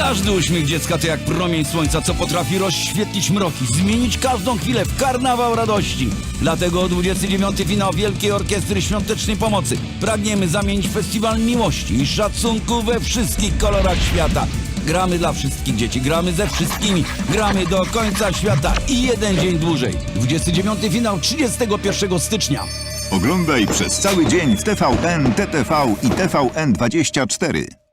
Każdy uśmiech dziecka to jak promień słońca, co potrafi rozświetlić mroki, zmienić każdą chwilę w karnawał radości. Dlatego 29. finał Wielkiej Orkiestry Świątecznej Pomocy pragniemy zamienić festiwal miłości i szacunku we wszystkich kolorach świata. Gramy dla wszystkich dzieci, gramy ze wszystkimi, gramy do końca świata i jeden dzień dłużej. 29. finał 31 stycznia. Oglądaj przez cały dzień w TVN, TTV i TVN24.